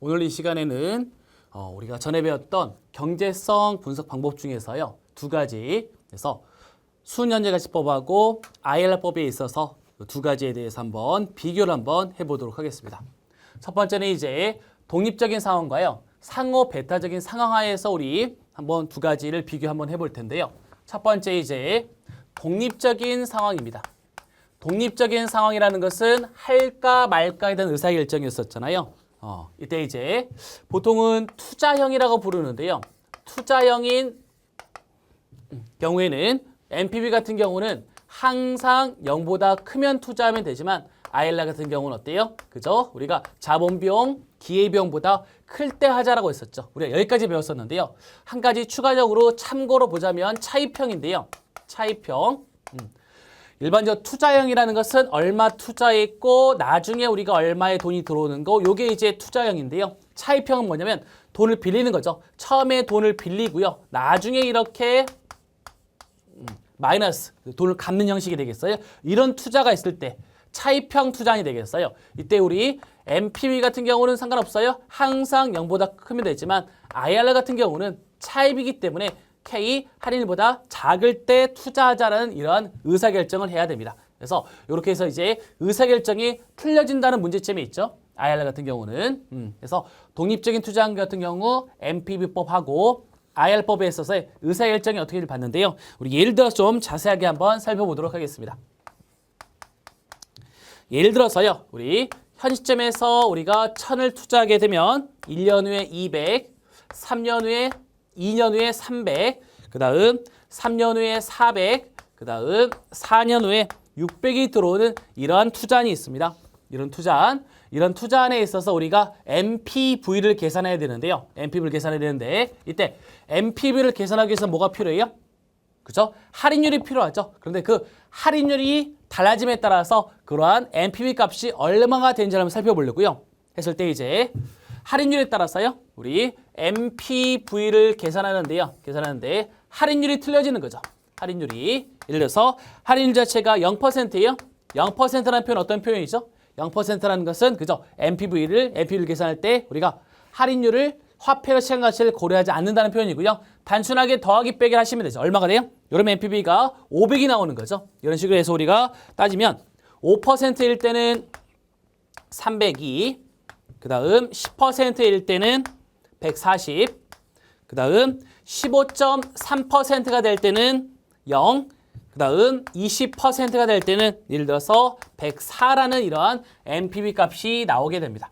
오늘 이 시간에는 어, 우리가 전에 배웠던 경제성 분석 방법 중에서요 두 가지 그래서 수년제가시법하고 ILR법에 있어서 그두 가지에 대해서 한번 비교를 한번 해보도록 하겠습니다. 첫 번째는 이제 독립적인 상황과요 상호 배타적인 상황 하에서 우리 한번 두 가지를 비교 한번 해볼 텐데요. 첫 번째 이제 독립적인 상황입니다. 독립적인 상황이라는 것은 할까 말까에 대한 의사결정이었었잖아요. 어, 이때 이제 보통은 투자형이라고 부르는데요. 투자형인 경우에는 NPV 같은 경우는 항상 0보다 크면 투자하면 되지만 ILR 같은 경우는 어때요? 그죠? 우리가 자본비용, 기회비용보다 클 때 하자라고 했었죠. 우리가 여기까지 배웠었는데요. 한 가지 추가적으로 참고로 보자면 차입형인데요. 차입형. 음. 일반적 투자형이라는 것은 얼마 투자했고 나중에 우리가 얼마의 돈이 들어오는 거 요게 이제 투자형인데요. 차입형은 뭐냐면 돈을 빌리는 거죠. 처음에 돈을 빌리고요. 나중에 이렇게 음, 마이너스 돈을 갚는 형식이 되겠어요. 이런 투자가 있을 때 차입형 투자이 되겠어요. 이때 우리 MPV 같은 경우는 상관없어요. 항상 0보다 크면 되지만 IRR 같은 경우는 차입이기 때문에 K 할인보다 작을 때 투자하자라는 이러한 의사결정을 해야 됩니다. 그래서 이렇게 해서 이제 의사결정이 틀려진다는 문제점이 있죠. IRR 같은 경우는 음, 그래서 독립적인 투자한 같은 경우 MPB법하고 IR법에 있어서의 의사결정이 어떻게 봤는데요. 우리 예를 들어서 좀 자세하게 한번 살펴보도록 하겠습니다. 예를 들어서요. 우리 현 시점에서 우리가 천을 투자하게 되면 1년 후에 200, 3년 후에 2년 후에 300, 그 다음 3년 후에 400, 그 다음 4년 후에 600이 들어오는 이러한 투자안이 있습니다. 이런 투자안, 이런 투자안에 있어서 우리가 MPV를 계산해야 되는데요. MPV를 계산해야 되는데 이때 MPV를 계산하기 위해서 뭐가 필요해요? 그죠? 할인율이 필요하죠. 그런데 그 할인율이 달라짐에 따라서 그러한 NPV 값이 얼마가 되는지 한번 살펴보려고요. 했을 때 이제 할인율에 따라서요. 우리 MPV를 계산하는데요. 계산하는데 할인율이 틀려지는 거죠. 할인율이 예를 들어서 할인율 자체가 0%예요. 0%라는 표현 어떤 표현이죠? 0%라는 것은 그죠? MPV를 MPV를 계산할 때 우리가 할인율을 화폐의 시간 가치를 고려하지 않는다는 표현이고요. 단순하게 더하기 빼기 하시면 되죠. 얼마가 돼요? 여러분 MPV가 500이 나오는 거죠. 이런 식으로 해서 우리가 따지면 5%일 때는 302, 그 다음 10%일 때는 140, 그 다음 15.3%가 될 때는 0, 그 다음 20%가 될 때는 예를 들어서 104라는 이러한 MPV 값이 나오게 됩니다.